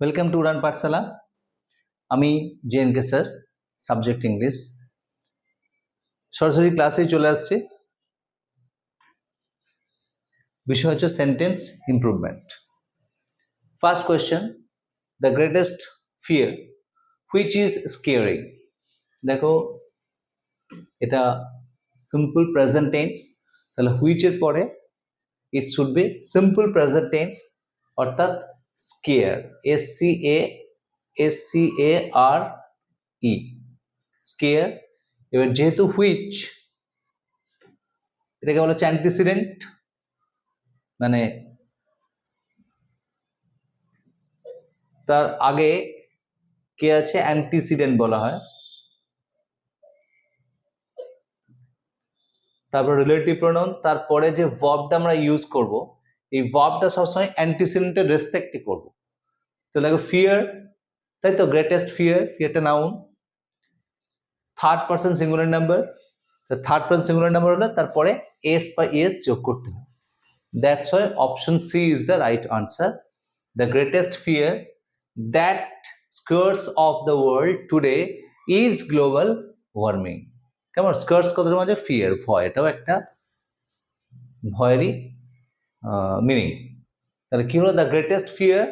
Welcome to Uran Pathshala আমি জেএনকে sir subject English সরাসরি ক্লাসে চলে আসছে। বিষয় হচ্ছে sentence improvement first question the greatest fear which is scaring দেখো, এটা সিম্পল প্রেজেন্ট টেন্স তাহলে হুইচের পরে? It should be simple present tense অর্থাৎ scare S C A S C A R E scare, এবার যেহেতু হুইচ, এটাকে বলা হচ্ছে অ্যান্টিসিডেন্ট মানে তার আগে কে আছে? অ্যান্টিসিডেন্ট বলা হয়। তারপর রিলেটিভ প্রোনাউন তারপরে যে ভার্বটা আমরা ইউজ করব এই ভার্বটা সবসময় অ্যান্টিসিডেন্টের রেসপেক্টই করব। তো দেখো ফিয়ার তাই তো? Greatest fear ফিয়ারটা noun third person singular number তো থার্ড পার্সন সিঙ্গুলার নাম্বার হলে তারপরে এস বা এস যোগ করতে হবে। That's why option C is the right answer the greatest fear that scares of the world today is global warming কেমন? Scares কথার মাঝে ফিয়ার ভয়। এটাও একটা ভয়েরই মিনিং তাহলে কি হলো? The greatest fear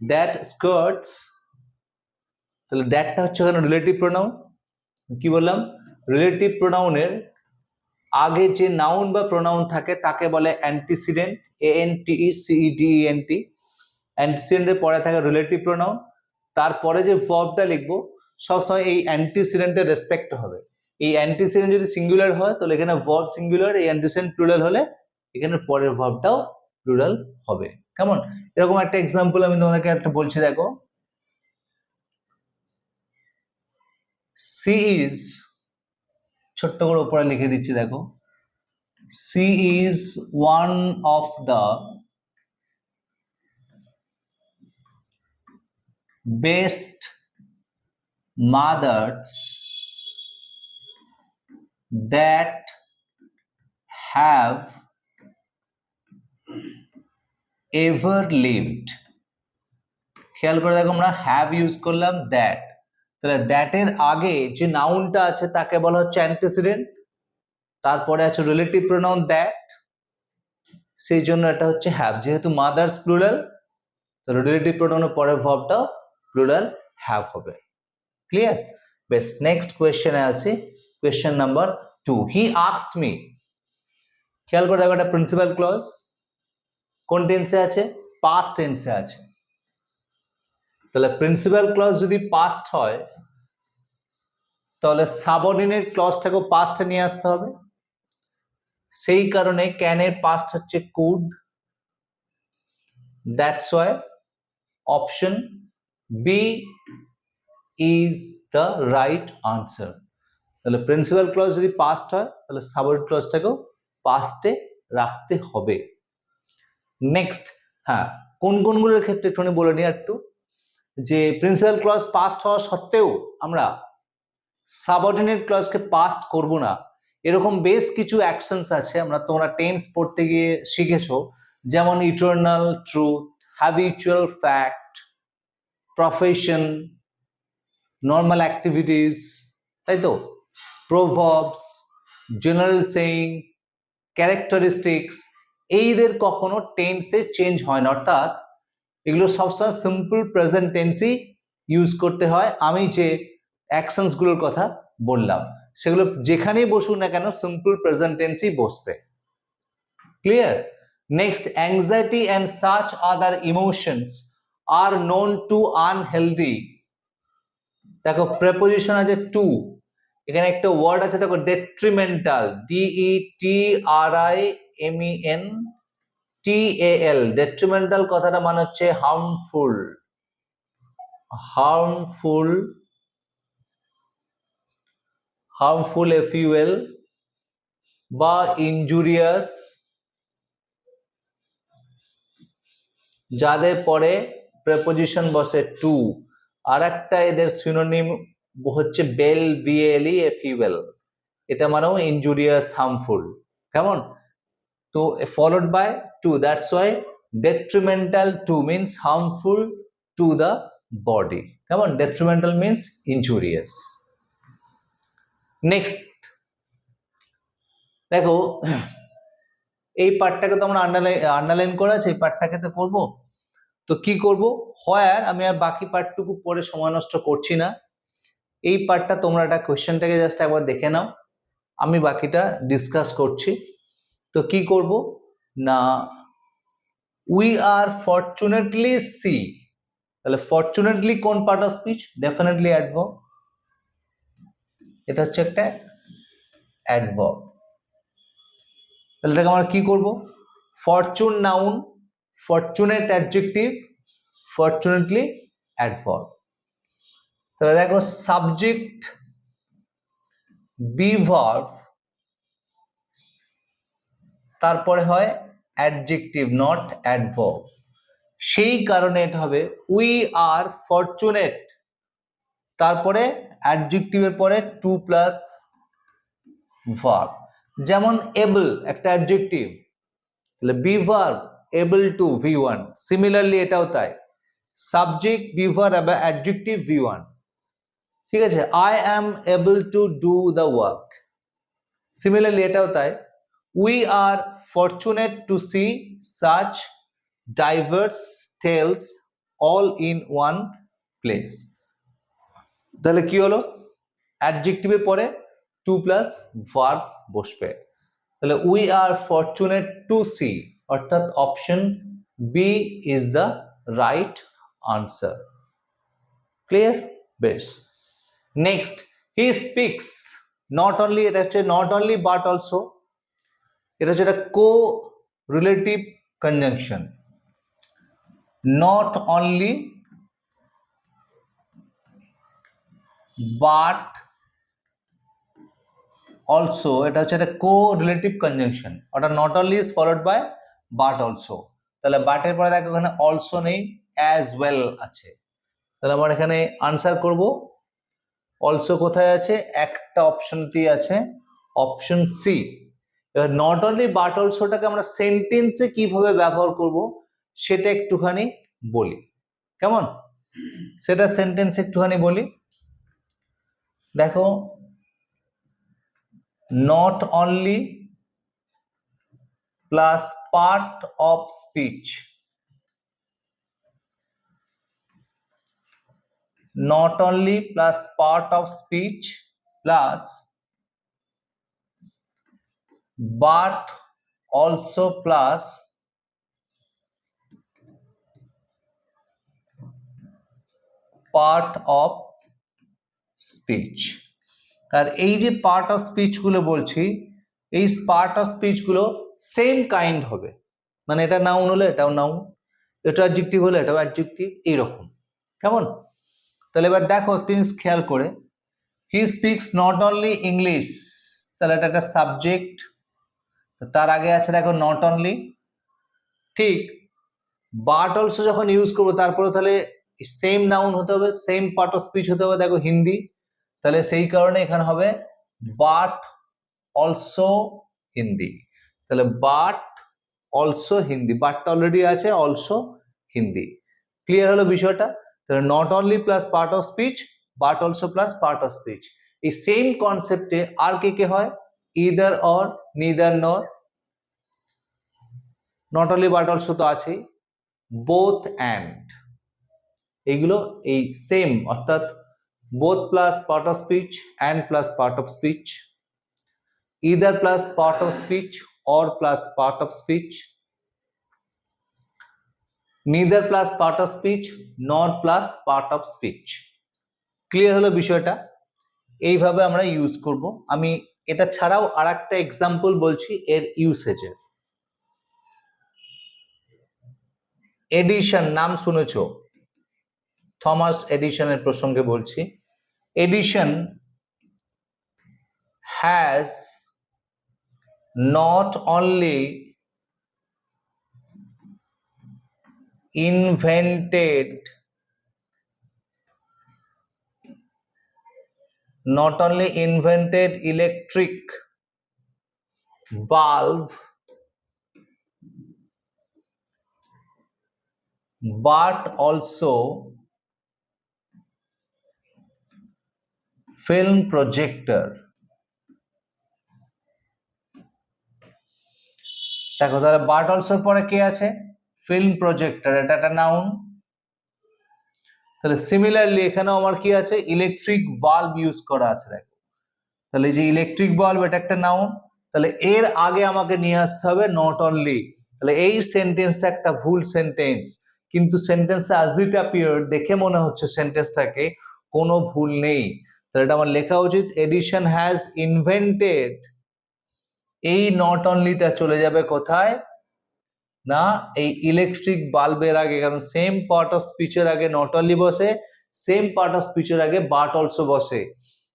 that scares তাহলে দ্যাটটা হচ্ছে এখানে রিলেটিভ প্রোনাউন কি বললাম? রিলেটিভ প্রোনাউনের আগে যে নাউন বা প্রোনাউন থাকে, তাকে বলে অ্যান্টিসিডেন্ট এ এন টি ই সিই ডি ই এন টি অ্যান্টিসিডেন্টের পরে থাকে রিলেটিভ প্রোনাউন তারপরে যে ভার্বটা লিখব, সবসময় এই অ্যান্টিসিডেন্টের রেসপেক্ট হবে। এই অ্যান্টিসিডেন্ট যদি সিঙ্গুলার হয়, তাহলে এখানে ভার্ব সিঙ্গুলার এই অ্যান্টিসিডেন্ট প্লুরাল হলে এখানে পরের ভাবটাও প্লুরাল হবে। কেমন? এরকম একটা এক্সাম্পল আমি তোমাদেরকে একটা বলছি, দেখো। সি ইজ ছোট্ট করে উপরে লিখে দিচ্ছি, দেখো। She is one of the best mothers that have ever lived. খেয়াল করে দেখো আমরা হ্যাভ ইউজ করলাম দ্যাট তাহলে দ্যাটের আগে যে নাউনটা আছে তাকে বলা হচ্ছে অ্যান্টিসিডেন্ট তারপরে আছে রিলেটিভ প্রোনাউন দ্যাট সেই জন্য এটা হচ্ছে হ্যাভ যেহেতু মাদার্স প্লুরাল তাহলে রিলেটিভ প্রোনাউনের পরের ভার্বটাও প্লুরাল হ্যাভ হবে। ক্লিয়ার বেশ নেক্সট কোয়েশ্চেনে আসি। Question number two he asked me খেয়াল করে দেখো একটা প্রিন্সিপাল ক্লজ কোন টেন্সে আছে? পাস্ট টেন্সে আছে। তাহলে প্রিন্সিপাল ক্লজ যদি পাস্ট হয়, তাহলে সাবঅর্ডিনেট ক্লজটাকেও পাস্টে নিয়ে আসতে হবে। সেই কারণে ক্যানের পাস্ট হচ্ছে could that's why option B is the right answer তাহলে প্রিন্সিপাল ক্লজ যদি পাস্ট হয়, তাহলে সাবঅর্ডিনেট ক্লজটাকেও পাস্টে রাখতে হবে। নেক্সট হ্যাঁ কোন কোনগুলোর ক্ষেত্রে একটুখানি বলে নিই একটু? যে প্রিন্সিপাল ক্লজ পাস্ট হওয়া সত্ত্বেও আমরা সাবঅর্ডিনেট ক্লজকে পাস্ট করব না। এরকম বেশ কিছু অ্যাকশনস আছে, আমরা তোমরা টেন্স পড়তে গিয়ে শিখেছো। যেমন eternal truth habitual fact profession normal activities তাই তো? প্রভাবস জেনারেল সেইং ক্যারেক্টারিস্টিক্স এইদের কখনো টেন্সে চেঞ্জ হয় না। অর্থাৎ এগুলো সবসময় সিম্পল প্রেজেন্ট টেন্সই ইউজ করতে হয়। আমি যে অ্যাকশনসগুলোর কথা বললাম, সেগুলো যেখানেই বসুক না কেন সিম্পল প্রেজেন্ট টেন্সই বসবে। Clear next anxiety and such other emotions are known to unhealthy দেখো প্রেপোজিশন আছে টু এখানে একটা ওয়ার্ড আছে, দেখো detrimental D E T R I M E N T A L detrimental কথাটা মানে হচ্ছে harmful harmful harmful F U L বা ইনজুরিয়াস যাদের পরে প্রেপোজিশন বসে টু আর একটা এদের সিনোনিম হচ্ছে বেল বিএলই এ ফিউয়েল এটা মানেও ইনজুরিয়াস হার্মফুল কেমন? তো followed by to that's why detrimental to means harmful to the body কেমন? ডেট্রিমেন্টাল মিনস ইনজুরিয়াস নেক্সট দেখো, এই পার্টটাকে তো আমরা আন্ডারলাইন আন্ডারলাইন করা আছে, এই পার্টটাকে তো করব। তো কি করব? হোয়ার আমি আর বাকি পার্টটুকু পরে সময় নষ্ট করছি না। এই পার্টটা তোমরা একটা কোয়েশ্চেনটাকে জাস্ট একবার দেখে নাও। আমি বাকিটা ডিসকাস করছি। তো কি করব? না উই আর ফর্চুনেটলি সি তাহলে ফর্চুনেটলি কোন part of speech definitely adverb এটা হচ্ছে একটা অ্যাডভার্ব তাহলে এটাকে আমরা কি করব? Fortune noun fortunate adjective fortunately adverb তাহলে দেখো সাবজেক্ট বি ভার্ব তারপরে হয় অ্যাডজেক্টিভ নট অ্যাডভার্ব সেই কারণে এটা হবে উই আর ফরচুনেট তারপরে অ্যাডজেক্টিভের পরে টু প্লাস ভার্ব যেমন এবল একটা অ্যাডজেক্টিভ তাহলে be able to V one similarly এটাও তাই. Subject be verb adjective V one ঠিক আছে I am able to do the work similarly এটাও তাই। We are fortunate to see such diverse tales all in one place তাহলে কি হলো? অ্যাডজেক্টিভের পরে টু প্লাস ভার্ব বসবে। তাহলে we are fortunate to see অর্থাৎ option B is the right answer clear বেশ next he speaks not only এটা হচ্ছে নট অনলি বাট অলসো এটা হচ্ছে একটা correlative conjunction not only but also এটা হচ্ছে একটা কো রিলেটিভ কনজাংশন অর্থাৎ not only is followed by but also তাহলে বাটের পরে দেখো এখানে অলসো নেই অ্যাজ ওয়েল আছে। তাহলে আমার এখানে আনসার করব। অলসো কোথায় আছে? একটা অপশনতেই আছে অপশন সি এবার নট অনলি বাট অলসোটাকে আমরা সেন্টেন্সে কীভাবে ব্যবহার করব, সেটা একটুখানি বলি। কেমন? সেটা সেন্টেন্স একটুখানি বলি। দেখো not only plus part of speech not only plus part of speech plus but also plus part of speech. আর এই যে পার্ট অফ স্পিচগুলো বলছি, এই পার্ট অফ স্পিচগুলো সেম কাইন্ড হবে। মানে এটা নাউন হলে এটাও নাউন এটা অ্যাডজেক্টিভ হলে এটাও অ্যাডজেক্টিভ এইরকম কেমন? তাহলে এবার দেখো জিনিস খেয়াল করে। He speaks not only English তাহলে এটা একটা সাবজেক্ট তার আগে আছে দেখো নট অনলি ঠিক বাট অলসো যখন ইউজ করব, তারপরে তাহলে সেম নাউন হতে হবে সেম পার্ট অফ স্পিচ হতে হবে, দেখো হিন্দি, তাহলে সেই কারণে এখানে হবে বাট অলসো হিন্দি, তাহলে বাট অলসো হিন্দি বাটটা অলরেডি আছে অলসো হিন্দি ক্লিয়ার হলো বিষয়টা? তাহলে not only plus part of speech but also plus part of speech এই সেম কনসেপ্টে আর কে কে হয় either or neither nor not only but also তো আছেই বোথ অ্যান্ড এইগুলো এই সেম অর্থাৎ both plus part of speech and plus part of speech either plus part of speech or plus part of speech. Neither plus part of speech nor plus part of speech. Clear হলো বিষয়টা? এইভাবে আমরা use করব। আমি এটা ছাড়াও আর একটা example বলছি এর ইউসেজের এডিশন নাম শুনেছ? থমাস এডিশনের প্রসঙ্গে বলছি। Edison has not only invented not only invented electric bulb but also film projector দেখো তাহলে বাট অলসোর পরে কে আছে ফিল্ম প্রজেক্টর এটা একটা নাউন তাহলে সিমিলারলি এখানেও আমার কি আছে? ইলেকট্রিক বাল্ব ইউজ করা আছে, দেখো। তাহলে যে ইলেকট্রিক বাল্ব এটা একটা নাউন তাহলে এর আগে আমাকে নিয়ে আসতে হবে নট অনলি তাহলে এই সেন্টেন্সটা একটা ভুল সেন্টেন্স কিন্তু সেন্টেন্সটা আজ ইট অ্যাপিয়ার দেখে মনে হচ্ছে সেন্টেন্সটাকে কোনো ভুল নেই। তাহলে এটা আমার লেখা উচিত এডিশন হ্যাজ ইনভেন্টেড এই নট অনলিটা চলে যাবে কোথায়? না? এই ইলেকট্রিক বাল্বের আগে, কারণ সেম পার্ট অফ স্পিচের আগে নট অনলি বসে সেম পার্ট অফ স্পিচের আগে বাট অলসো বসে।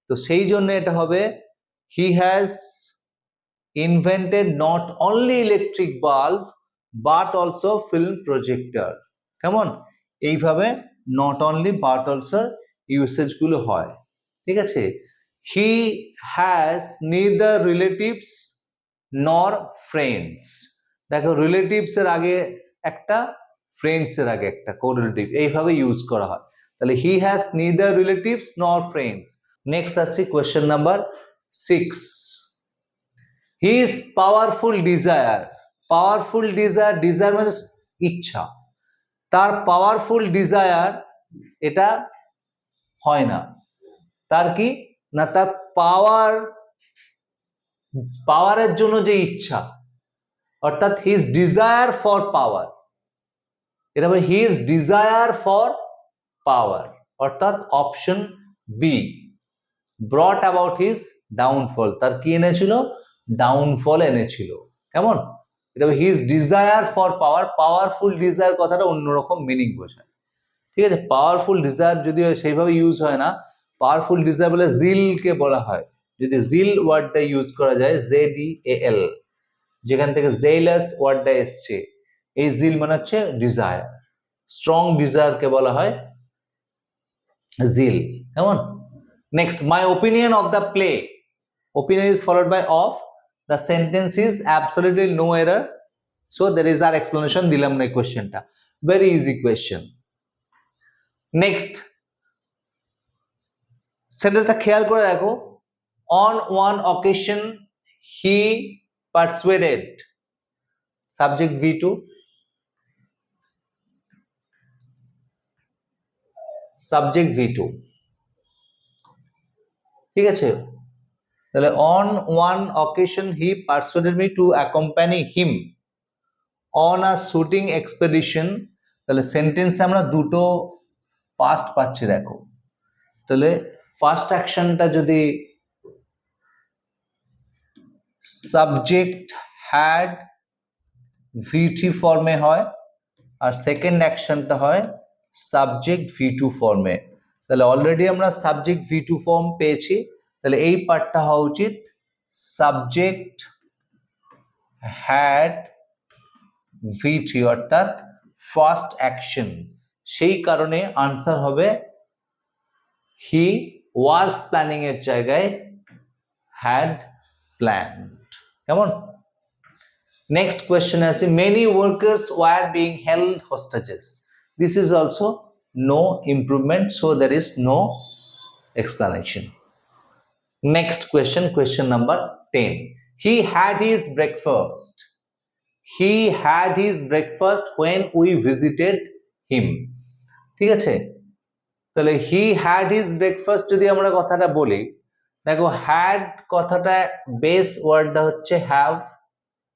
তো সেই জন্য এটা হবে he has invented not only electric bulb but also film projector কেমন? এইভাবে নট অনলি বাট অলসো ইউসেজগুলো হয়। ঠিক আছে? He has neither relatives nor friends দেখো রিলেটিভস এর আগে একটা ফ্রেন্ডস এর আগে একটা কো রিলেটিভ এইভাবে ইউজ করা হয়। তাহলে he has neither relatives nor friends next আসছি question number six his powerful desire powerful desire desire মানে ইচ্ছা। তার পাওয়ারফুল ডিজায়ার এটা হয় না। তার কি? না, তার পাওয়ার পাওয়ারের জন্য যে ইচ্ছা। অর্থাৎ হিজ ডিজায়ার ফর পাওয়ার এটা হবে হিজ ডিজায়ার ফর পাওয়ার অর্থাৎ option B brought about his downfall তার কি এনেছিল? ডাউনফল এনেছিল। কেমন? এটা হবে his desire for power powerful desire কথাটা অন্যরকম মিনিং বোঝায়। ঠিক আছে? পাওয়ারফুল ডিজায়ার যদি সেইভাবে ইউজ হয় না পাওয়ারফুল ডিজায়ার বলে জিলকে বলা হয়। যদি জিল ওয়ার্ডটা ইউজ করা যায় জে ডি এ এল যেখান থেকে জেইলার্স ওয়ার্ডটা এসছে এই জিল মানে হচ্ছে ডিজায়ার স্ট্রং ডিজায়ারকে বলা হয় জিল কেমন? Next my opinion of the play opinion is followed by of the sentence is absolutely no error so there is R explanation দিলাম না এই কোয়েশ্চেনটা ভেরি ইজি কোয়েশ্চেন নেক্সট সেন্টেন্সটা খেয়াল করে দেখো on one occasion he persuaded. Subject v2 subject v2 ঠিক আছে? তাহলে on one occasion he persuaded me to accompany him on a shooting expedition তাহলে সেন্টেন্সে আমরা দুটো পাস্ট পাচ্ছি, দেখো। তাহলে ফার্স্ট অ্যাকশনটা যদি সাবজেক্ট হ্যাড ভিটি ফর্মে হয়, আর সেকেন্ড অ্যাকশনটা হয় সাবজেক্ট ভি টু ফর্মে তাহলে অলরেডি আমরা সাবজেক্ট ভি টু ফর্ম পেয়েছি, তাহলে এই পার্টটা হওয়া উচিত। সাবজেক্ট হ্যাড ভি থ্রি অর্থাৎ ফার্স্ট অ্যাকশন সেই কারণে আনসার হবে হি ওয়াজ প্ল্যানিং এর জায়গায় হ্যাড planned কেমন নেক্সট কোয়েশ্চেন আছে many workers were being held hostages this is also no improvement so there is no explanation next question question number 10 he had his breakfast he had his breakfast when we visited him ঠিক আছে তাহলে he had his breakfast যদি আমরা কথাটা বলি দেখো had কথাটা base ওয়ার্ডটা হচ্ছে হ্যাভ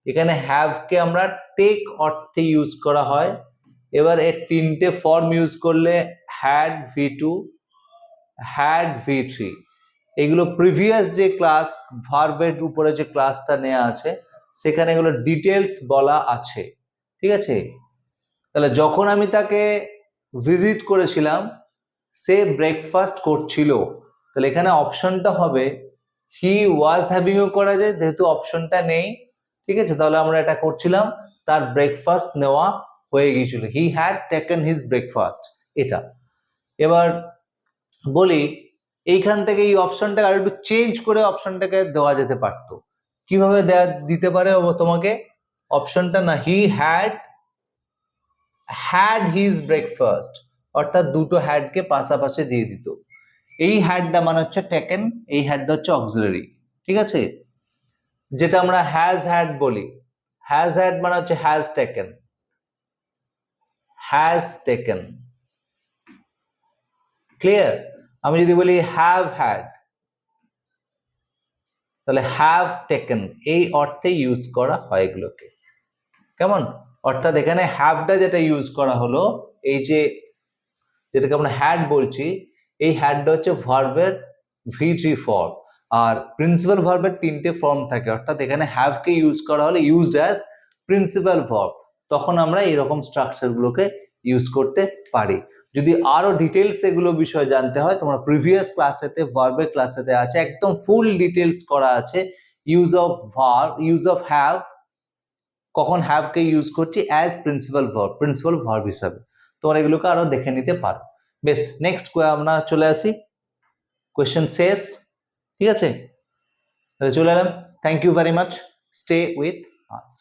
এখানে হ্যাভকে আমরা টেক অর্থে ইউজ করা হয়। এবার এর তিনটে ফর্ম ইউজ করলে had V two had V three এগুলো প্রিভিয়াস যে ক্লাস ভার্বের উপরে যে ক্লাসটা নেওয়া আছে, সেখানে এগুলো ডিটেলস বলা আছে, ঠিক আছে? তাহলে যখন আমি তাকে ভিজিট করেছিলাম, সে ব্রেকফাস্ট করছিল তাহলে এখানে অপশনটা হবে হি ওয়াজ হ্যাভিং হ্যাভিংও করা যায়, যেহেতু অপশনটা নেই, ঠিক আছে? তাহলে আমরা এটা করছিলাম, তার ব্রেকফাস্ট নেওয়া হয়ে গিয়েছিল। He had taken his breakfast এটা। এবার বলি, এইখান থেকে এই অপশনটাকে আর একটু চেঞ্জ করে অপশনটাকে দেওয়া যেতে পারতো। কীভাবে দিতে পারে ও তোমাকে? অপশনটা না he had had his breakfast অর্থাৎ দুটো হ্যাডকে পাশাপাশি দিয়ে দিত। এই হ্যাডটা মানে হচ্ছে টেকেন এই হ্যাডটা হচ্ছে অক্সিলারি ঠিক আছে? যেটা আমরা হ্যাজ হ্যাড বলি। হ্যাজ হ্যাড মানে হচ্ছে has taken has taken clear আমি যদি বলি হ্যাভ হ্যাড তাহলে হ্যাভ টেকেন এই অর্থে ইউজ করা হয় এগুলোকে। কেমন? অর্থাৎ এখানে হ্যাভটা যেটা ইউজ করা হলো, এই যে যেটাকে আমরা হ্যাড বলছি এই হ্যাডটা হচ্ছে ভার্বের ভিজি ফর্ম আর প্রিন্সিপাল ভার্বের তিনটে ফর্ম থাকে। অর্থাৎ এখানে হ্যাভকে ইউজ করা হলে ইউজড অ্যাজ প্রিন্সিপাল ভার্ব তখন আমরা এরকম স্ট্রাকচারগুলোকে ইউজ করতে পারি। যদি আরও ডিটেলস এগুলো বিষয়ে জানতে হয়, তোমরা প্রিভিয়াস ক্লাসেতে ভার্বের ক্লাসেতে আছে। একদম ফুল ডিটেলস করা আছে। Use of verb use of have কখন হ্যাভকে ইউজ করছি? As principal verb principal verb হিসাবে। তোমরা এগুলোকে আরও দেখে নিতে পারো। বেশ নেক্সট আমরা চলে আসি। কোয়েশ্চেন শেষ, ঠিক আছে? চলে এলাম। Thank you very much stay with us